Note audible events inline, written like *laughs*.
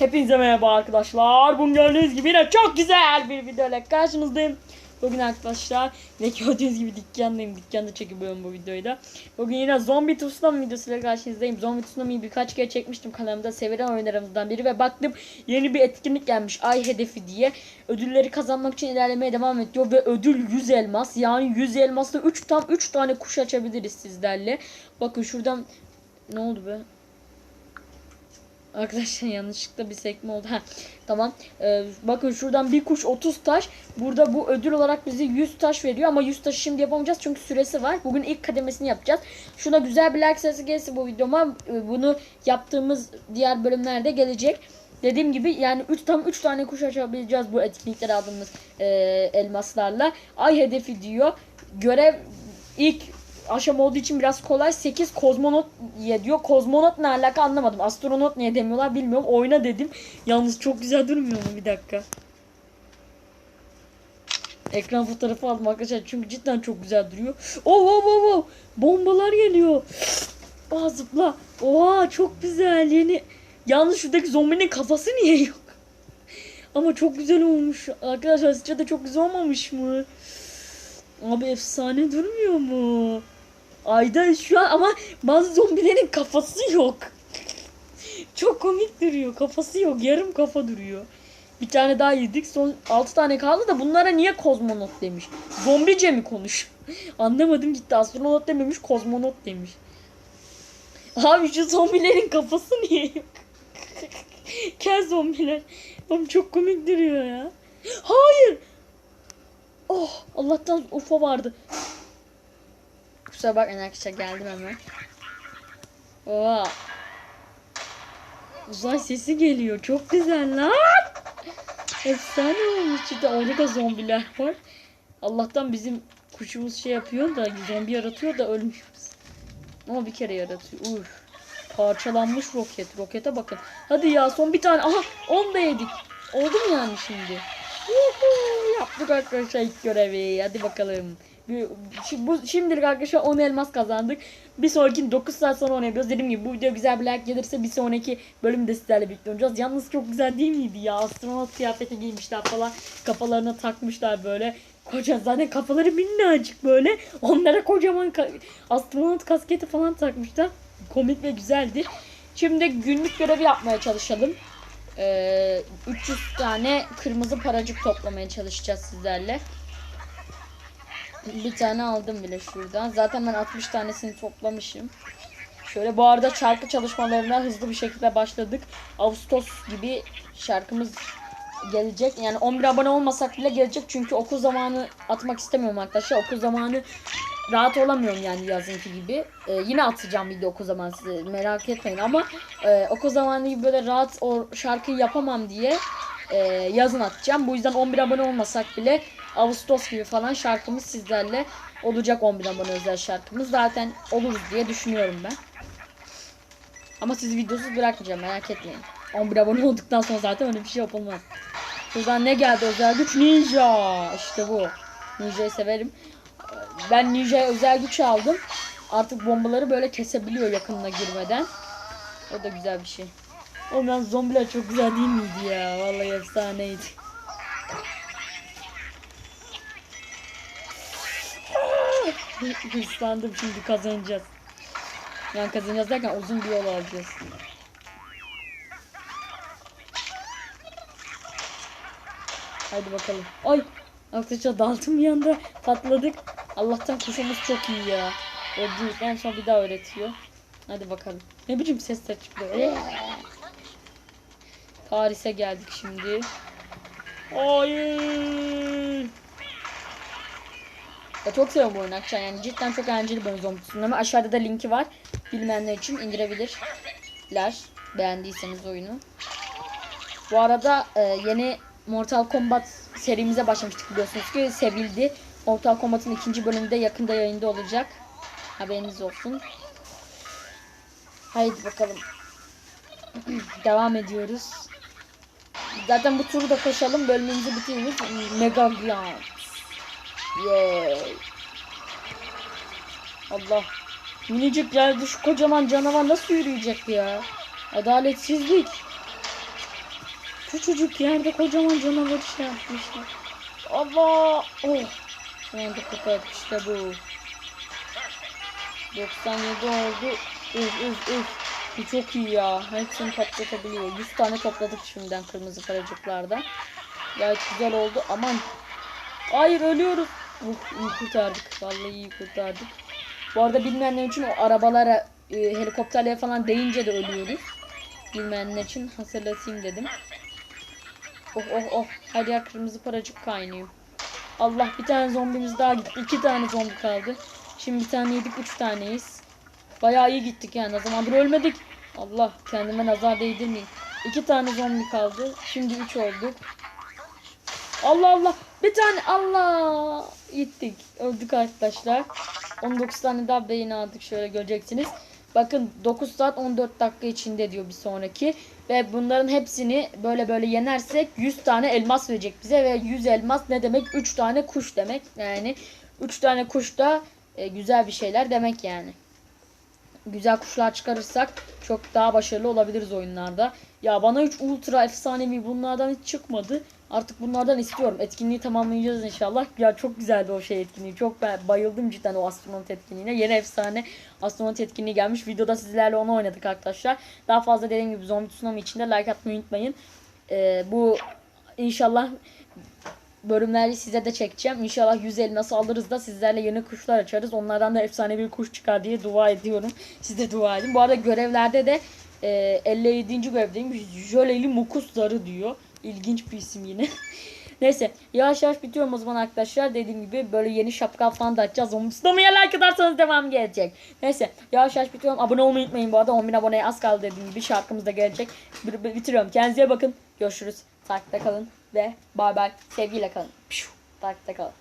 Hepinize merhaba arkadaşlar. Bugün gördüğünüz gibi yine çok güzel bir videoyla karşınızdayım. Bugün arkadaşlar ne gördüğünüz gibi dükkandayım. Dükkanda çekiyorum bu videoyu da. Bugün yine Zombie Tsunami videosuyla karşınızdayım. Zombie Tsunami'yi birkaç kere çekmiştim kanalımda. Sevilen oyunlarımızdan biri ve baktım yeni bir etkinlik gelmiş. Ay hedefi diye. Ödülleri kazanmak için ilerlemeye devam ediyor ve ödül 100 elmas. Yani 100 elmasla 3 tam 3 tane kuş açabiliriz sizlerle. Bakın şuradan ne oldu be? Arkadaşlar yanlışlıkla bir sekme oldu. Tamam. Ee, bakın şuradan bir kuş 30 taş. Burada bu ödül olarak bize 100 taş veriyor ama 100 taşı şimdi yapamayacağız çünkü süresi var. Bugün ilk kademesini yapacağız. Şuna güzel bir like sayısı gelsin bu videoma. Ee, Bunu yaptığımız diğer bölümlerde gelecek. Dediğim gibi yani 3 tam 3 tane kuş açabileceğiz bu etkinlikler aldığımız e, elmaslarla. Ay hedefi diyor. Görev ilk aşama olduğu için biraz kolay. 8 kozmonot ye diyor. Kozmonot ne alaka anlamadım. Astronot niye demiyorlar bilmiyorum. Oyna dedim. Yalnız çok güzel durmuyor mu? Bir dakika. Ekran fotoğrafı aldım arkadaşlar. Çünkü cidden çok güzel duruyor. Oh oh oh oh. Bombalar geliyor. *gasps* Aa zıpla. Oha çok güzel. Yeni. Yalnız şuradaki zombinin kafası niye yok? *laughs* Ama çok güzel olmuş. Arkadaşlar sizce de çok güzel olmamış mı? Abi efsane durmuyor mu? Ayda şu an ama bazı zombilerin kafası yok. Çok komik duruyor. Kafası yok. Yarım kafa duruyor. Bir tane daha yedik. Son 6 tane kaldı da bunlara niye kozmonot demiş? Zombice mi konuş? *laughs* Anlamadım gitti. Astronot dememiş, kozmonot demiş. Abi şu zombilerin kafası niye yok? *laughs* Kel zombiler. Oğlum çok komik duruyor ya. Hayır. Oh Allah'tan UFO vardı. Kusura bakmayın arkadaşlar geldim hemen. Oha. Uzay sesi geliyor. Çok güzel lan. Efsane olmuş cidden. Orada da zombiler var. Allah'tan bizim kuşumuz şey yapıyor da zombi yaratıyor da ölmüyoruz. Ama bir kere yaratıyor. Uf. Parçalanmış roket. Rokete bakın. Hadi ya son bir tane. Aha 10 da yedik. Oldu mu yani şimdi? Yuhu, yaptık arkadaşlar ilk görevi. Hadi bakalım. Şi- Bu, şimdilik arkadaşlar 10 elmas kazandık. Bir sonraki 9 saat sonra oynayacağız. Dediğim gibi bu video güzel bir like gelirse bir sonraki bölümde sizlerle birlikte oynayacağız. Yalnız çok güzel değil miydi ya? Astronot kıyafeti giymişler falan. Kafalarına takmışlar böyle. Koca zaten kafaları minnacık böyle. Onlara kocaman ka- astronot kasketi falan takmışlar. Komik ve güzeldi. Şimdi günlük görevi yapmaya çalışalım. Ee, 300 tane kırmızı paracık toplamaya çalışacağız sizlerle. Bir tane aldım bile şuradan. Zaten ben 60 tanesini toplamışım. Şöyle bu arada şarkı çalışmalarına hızlı bir şekilde başladık. Ağustos gibi şarkımız gelecek. Yani 11 abone olmasak bile gelecek. Çünkü okul zamanı atmak istemiyorum arkadaşlar. Okul zamanı rahat olamıyorum yani yazınki gibi. Ee, yine atacağım video okul zamanı size merak etmeyin ama e, okul zamanı gibi böyle rahat o şarkıyı yapamam diye e, yazın atacağım. Bu yüzden 11 abone olmasak bile Ağustos gibi falan şarkımız sizlerle olacak 11 abone özel şarkımız. Zaten oluruz diye düşünüyorum ben. Ama sizi videosuz bırakmayacağım merak etmeyin. 11 abone olduktan sonra zaten öyle bir şey yapılmaz. Şuradan ne geldi özel güç? Ninja. İşte bu. Ninja'yı severim. Ben Ninja'ya özel güç aldım. Artık bombaları böyle kesebiliyor yakınına girmeden. O da güzel bir şey. Oğlum lan zombiler çok güzel değil miydi ya? Vallahi efsaneydi. Hırslandım şimdi kazanacağız. Yani kazanacağız derken uzun bir yol alacağız. Haydi bakalım. Ay! Arkadaşlar daltım bir anda patladık. Allah'tan kuşumuz çok iyi ya. Öldürdükten sonra bir daha öğretiyor. Hadi bakalım. Ne biçim sesler çıkıyor. Paris'e geldik şimdi. Hayır. Ya çok seviyorum bu oyunu arkadaşlar. Yani cidden çok eğlenceli bir oyun zombi tsunami. Aşağıda da linki var. Bilmeyenler için indirebilirler. Beğendiyseniz oyunu. Bu arada e, yeni Mortal Kombat serimize başlamıştık biliyorsunuz ki sevildi. Mortal Kombat'ın ikinci bölümü de yakında yayında olacak. Haberiniz olsun. Haydi bakalım. *clears throat* Devam ediyoruz. Zaten bu turu da koşalım. Bölümümüzü bitiririz. Mega Grand. Yay. Allah. Minicik geldi şu kocaman canavar nasıl yürüyecek ya? Adaletsizlik. Küçücük yerde kocaman canavar şey yapmışlar. Allah! Oh! Anda kurtardık işte bu. 97 oldu. Üf üf üf. Bu çok iyi ya. Hepsini toplatabiliyor. 100 tane topladık şimdiden kırmızı paracıklardan. Gayet güzel oldu. Aman. Hayır ölüyoruz. Uh, iyi kurtardık. Vallahi iyi kurtardık. Bu arada bilmeyenler için o arabalara, e, helikopterlere falan deyince de ölüyoruz. Bilmeyenler için hatırlatayım dedim. Oh oh oh. Her yer kırmızı paracık kaynıyor. Allah bir tane zombimiz daha gitti. İki tane zombi kaldı. Şimdi bir tane yedik. Üç taneyiz. Bayağı iyi gittik yani. O zamandır ölmedik. Allah kendime nazar değdirmeyeyim. İki tane zombi kaldı. Şimdi üç olduk. Allah Allah. Bir tane Allah. Gittik. Öldük arkadaşlar. 19 tane daha beyin aldık. Şöyle göreceksiniz. Bakın 9 saat 14 dakika içinde diyor bir sonraki. Ve bunların hepsini böyle böyle yenersek 100 tane elmas verecek bize. Ve 100 elmas ne demek? 3 tane kuş demek. Yani 3 tane kuş da e, güzel bir şeyler demek yani. Güzel kuşlar çıkarırsak çok daha başarılı olabiliriz oyunlarda. Ya bana hiç ultra efsanevi bunlardan hiç çıkmadı. Artık bunlardan istiyorum. Etkinliği tamamlayacağız inşallah. Ya çok güzeldi o şey etkinliği. Çok ben bayıldım cidden o astronot etkinliğine. Yeni efsane astronot etkinliği gelmiş. Videoda sizlerle onu oynadık arkadaşlar. Daha fazla dediğim gibi zombi tsunami için de like atmayı unutmayın. Ee, bu inşallah bölümleri size de çekeceğim. İnşallah 100 elması alırız da sizlerle yeni kuşlar açarız. Onlardan da efsane bir kuş çıkar diye dua ediyorum. Siz de dua edin. Bu arada görevlerde de e, 57. görevdeyim. Jöleli mukus zarı diyor. İlginç bir isim yine. *laughs* Neyse yavaş yavaş bitiyorum o zaman arkadaşlar. Dediğim gibi böyle yeni şapka falan da açacağız. Onu tutamaya like atarsanız devam gelecek. Neyse yavaş yavaş bitiyorum. Abone olmayı unutmayın bu arada. 10.000 aboneye az kaldı dediğim gibi şarkımız da gelecek. Bir- Bitiriyorum. Kendinize bakın. Görüşürüz. Takipte kalın ve bay bay. Sevgiyle kalın. Takipte kalın.